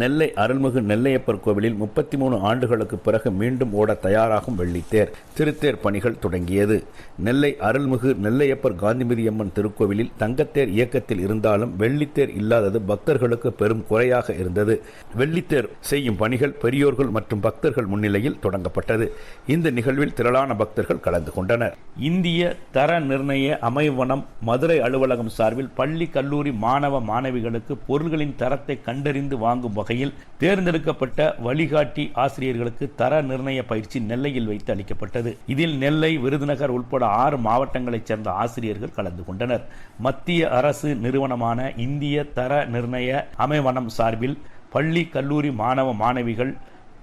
நெல்லை அருள்மிகு நெல்லையப்பர் கோவிலில் முப்பத்தி மூணு ஆண்டுகளுக்கு பிறகு மீண்டும் ஓட தயாராகும் வெள்ளித்தேர். திருத்தேர் பணிகள் தொடங்கியது. நெல்லை அருள்மிகு நெல்லையப்பர் காந்திமதியம்மன் திருக்கோவிலில் தங்கத்தேர் இயக்கத்தில் இருந்தாலும் வெள்ளித்தேர் இல்லாதது பக்தர்களுக்கு பெரும் குறையாக இருந்தது. வெள்ளித்தேர் செய்யும் பணிகள் பெரியோர்கள் மற்றும் பக்தர்கள் முன்னிலையில் தொடங்கப்பட்டது. இந்த நிகழ்வில் திரளான பக்தர்கள் கலந்து கொண்டனர். இந்திய தர நிர்ணய அமைவனம் மதுரை அலுவலகம் சார்பில் பள்ளி கல்லூரி மாணவ மாணவிகளுக்கு பொருள்களின் தரத்தை கண்டறிந்து வாங்கும் வகையில் தேர்ந்தெடுக்கப்பட்ட வழிகாட்டி ஆசிரியர்களுக்கு தர நிர்ணய பயிற்சி நெல்லையில் வைத்து அளிக்கப்பட்டது. இதில் நெல்லை விருதுநகர் உட்பட ஆறு மாவட்டங்களைச் சேர்ந்த ஆசிரியர்கள் கலந்து கொண்டனர். மத்திய அரசு நிறுவனமான இந்திய தர நிர்ணய அமைவனம் சார்பில் பள்ளி கல்லூரி மாணவ மாணவிகள்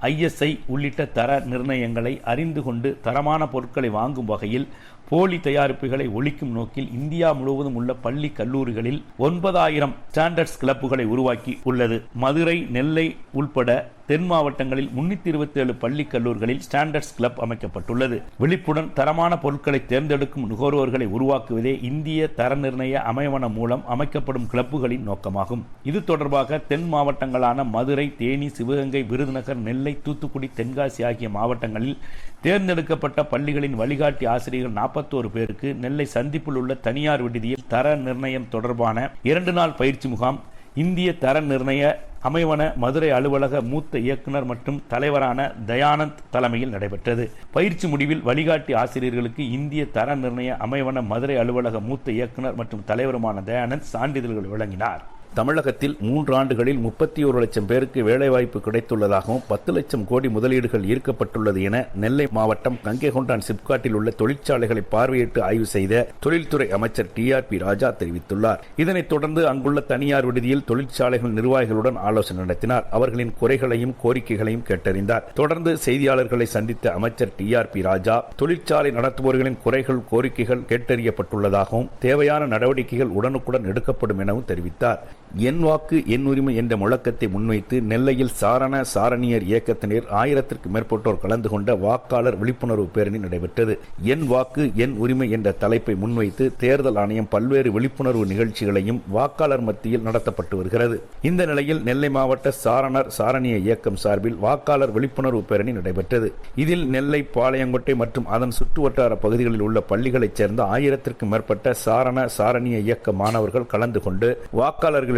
ஐஎஸ்ஐ உள்ளிட்ட தர நிர்ணயங்களை அறிந்து கொண்டு தரமான பொருட்களை வாங்கும் வகையில் போலி தயாரிப்புகளை ஒழிக்கும் நோக்கில் இந்தியா முழுவதும் உள்ள பள்ளி கல்லூரிகளில் ஒன்பதாயிரம் ஸ்டாண்டர்ட்ஸ் கிளப்புகளை உருவாக்கி உள்ளது. மதுரை நெல்லை உள்பட தென் மாவட்டங்களில் முன்னூத்தி இருபத்தி ஏழு பள்ளி கல்லூரிகளில் ஸ்டாண்டர்ட்ஸ் கிளப் அமைக்கப்பட்டுள்ளது. விழிப்புடன் தரமான பொருட்களை தேர்ந்தெடுக்கும் நுகர்வோர்களை உருவாக்குவதே இந்திய தர நிர்ணய அமைவனம் மூலம் அமைக்கப்படும் கிளப்புகளின் நோக்கமாகும். இது தொடர்பாக தென் மாவட்டங்களான மதுரை தேனி சிவகங்கை விருதுநகர் நெல்லை தூத்துக்குடி தென்காசி ஆகிய மாவட்டங்களில் தேர்ந்தெடுக்கப்பட்ட பள்ளிகளின் வழிகாட்டி ஆசிரியர்கள் நாற்பத்தோரு பேருக்கு நெல்லை சந்திப்பில் உள்ள தனியார் விடுதியில் தர நிர்ணயம் தொடர்பான இரண்டு நாள் பயிற்சி முகாம் இந்திய தர நிர்ணய அமைவன மதுரை அலுவலக மூத்த இயக்குனர் மற்றும் தலைவரான தயானந்த் தலைமையில் நடைபெற்றது. பயிற்சி முடிவில் வழிகாட்டி ஆசிரியர்களுக்கு இந்திய தர நிர்ணய அமைவன மதுரை அலுவலக மூத்த இயக்குனர் மற்றும் தலைவருமான தயானந்த் சான்றிதழ்கள் வழங்கினார். தமிழகத்தில் மூன்று ஆண்டுகளில் முப்பத்தி ஒரு லட்சம் பேருக்கு வேலைவாய்ப்பு கிடைத்துள்ளதாகவும் பத்து லட்சம் கோடி முதலீடுகள் ஈர்க்கப்பட்டுள்ளது என நெல்லை மாவட்டம் கங்கைகொண்டான் சிப்காட்டில் உள்ள தொழிற்சாலைகளை பார்வையிட்டு ஆய்வு செய்த தொழில்துறை அமைச்சர் டி ஆர் பி ராஜா தெரிவித்துள்ளார். இதனைத் தொடர்ந்து அங்குள்ள தனியார் விடுதியில் தொழிற்சாலைகள் நிர்வாகிகளுடன் ஆலோசனை நடத்தினார். அவர்களின் குறைகளையும் கோரிக்கைகளையும் கேட்டறிந்தார். தொடர்ந்து செய்தியாளர்களை சந்தித்த அமைச்சர் டி ஆர் பி ராஜா தொழிற்சாலை நடத்துபவர்களின் குறைகள் கோரிக்கைகள் கேட்டறியப்பட்டுள்ளதாகவும் தேவையான நடவடிக்கைகள் உடனுக்குடன் எடுக்கப்படும் எனவும் தெரிவித்தார். என் வாக்கு என் உரிமை என்ற முழக்கத்தை முன்வைத்து நெல்லையில் சாரண சாரணியர் இயக்கத்தினர் ஆயிரத்திற்கு மேற்பட்டோர் கலந்து கொண்ட வாக்காளர் விழிப்புணர்வு பேரணி நடைபெற்றது. என் வாக்கு என் உரிமை என்ற தலைப்பை முன்வைத்து தேர்தல் ஆணையம் பல்வேறு விழிப்புணர்வு நிகழ்ச்சிகளையும் வாக்காளர் மத்தியில் நடத்தப்பட்டு வருகிறது. இந்த நிலையில் நெல்லை மாவட்ட சாரணர் சாரணிய இயக்கம் சார்பில் வாக்காளர் விழிப்புணர்வு பேரணி நடைபெற்றது. இதில் நெல்லை பாளையங்கோட்டை மற்றும் அதன் சுற்றுவட்டார பகுதிகளில் உள்ள பள்ளிகளைச் சேர்ந்த ஆயிரத்திற்கும் மேற்பட்ட சாரண சாரணிய இயக்க மாணவர்கள் கலந்து கொண்டு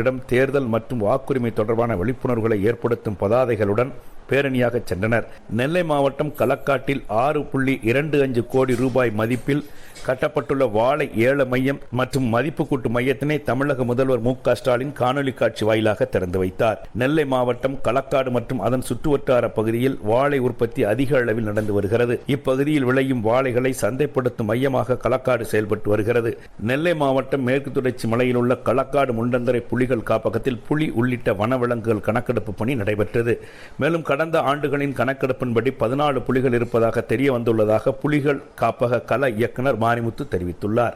வாக்காளர்களிடம் தேர்தல் மற்றும் வாக்குரிமை தொடர்பான விழிப்புணர்வுகளை ஏற்படுத்தும் பதாதைகளுடன் பேரணியாக சென்றனர். நெல்லை மாவட்டம் களக்காட்டில் ஆறு புள்ளி இரண்டு அஞ்சு கோடி ரூபாய் மதிப்பில் கட்டப்பட்டுள்ள வாழை ஏல மையம் மற்றும் மதிப்பு கூட்டு மையத்தினை தமிழக முதல்வர் மு க ஸ்டாலின் காணொலி காட்சி வாயிலாக திறந்து வைத்தார். நெல்லை மாவட்டம் களக்காடு மற்றும் அதன் சுற்றுவட்டார பகுதியில் வாழை உற்பத்தி அதிக அளவில் நடந்து வருகிறது. இப்பகுதியில் விளையும் வாழைகளை சந்தைப்படுத்தும் மையமாக களக்காடு செயல்பட்டு வருகிறது. நெல்லை மாவட்டம் மேற்கு தொடர்ச்சி மலையில் உள்ள களக்காடு முண்டந்தரை புலிகள் காப்பகத்தில் புலி உள்ளிட்ட வனவிலங்குகள் கணக்கெடுப்பு பணி நடைபெற்றது. மேலும் கடந்த ஆண்டுகளின் கணக்கெடுப்பின்படி பதினாலு புலிகள் இருப்பதாக தெரிய வந்துள்ளதாக புலிகள் காப்பக கல இயக்குனர் மாரிமுத்து தெரிவித்துள்ளார்.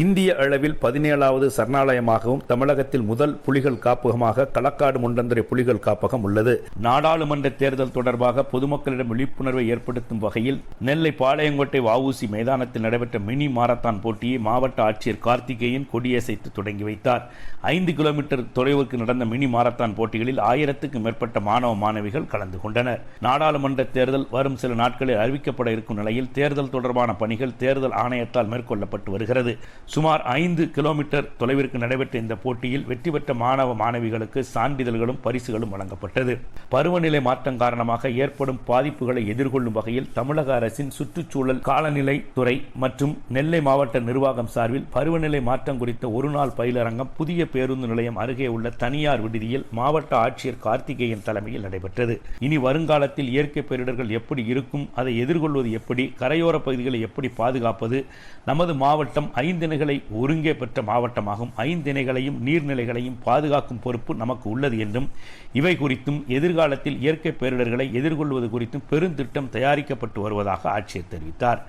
இந்திய அளவில் பதினேழாவது சரணாலயமாகவும் தமிழகத்தில் முதல் புலிகள் காப்பகமாக களக்காடு முண்டந்தரை புலிகள் காப்பகம் உள்ளது. நாடாளுமன்ற தேர்தல் தொடர்பாக பொதுமக்களிடம் விழிப்புணர்வை ஏற்படுத்தும் வகையில் நெல்லை பாளையங்கோட்டை வஉசி மைதானத்தில் நடைபெற்ற மினி மாரத்தான் போட்டியை மாவட்ட ஆட்சியர் கார்த்திகேயன் கொடியசைத்து தொடங்கி வைத்தார். ஐந்து கிலோமீட்டர் தொலைவுக்கு நடந்த மினி மாரத்தான் போட்டிகளில் ஆயிரத்துக்கும் மேற்பட்ட மாணவ மாணவிகள் கலந்து கொண்டனர். நாடாளுமன்ற தேர்தல் வரும் சில நாட்களில் அறிவிக்கப்பட இருக்கும் நிலையில் தேர்தல் தொடர்பான பணிகள் தேர்தல் ஆணையத்தால் மேற்கொள்ளப்பட்டு வருகிறது. சுமார் ஐந்து கிலோமீட்டர் தொலைவிற்கு நடைபெற்ற இந்த போட்டியில் வெற்றி பெற்ற மாணவ மாணவிகளுக்கு சான்றிதழ்களும் பரிசுகளும் வழங்கப்பட்டது. பருவநிலை மாற்றம் காரணமாக ஏற்படும் பாதிப்புகளை எதிர்கொள்ளும் வகையில் தமிழக அரசின் சுற்றுச்சூழல் காலநிலை துறை மற்றும் நெல்லை மாவட்ட நிர்வாகம் சார்பில் பருவநிலை மாற்றம் குறித்த ஒருநாள் பயிலரங்கம் புதிய பேருந்து நிலையம் அருகே உள்ள தனியார் விடுதியில் மாவட்ட ஆட்சியர் கார்த்திகேயன் தலைமையில் நடைபெற்றது. இனி வருங்காலத்தில் இயற்கை பேரிடர்கள் எப்படி இருக்கும் அதை எதிர்கொள்வது எப்படி கரையோர பகுதிகளை எப்படி பாதுகாப்பது நமது மாவட்டம் ஐந்திணைகளை ஒருங்கே பெற்ற மாவட்டமாகும். ஐந்திணைகளையும் நீர்நிலைகளையும் பாதுகாக்கும் பொறுப்பு நமக்கு உள்ளது என்றும் இவை குறித்தும் எதிர்காலத்தில் இயற்கை பேரிடர்களை எதிர்கொள்வது குறித்தும் பெருந்திட்டம் தயாரிக்கப்பட்டு வருவதாக ஆட்சியர் தெரிவித்தார்.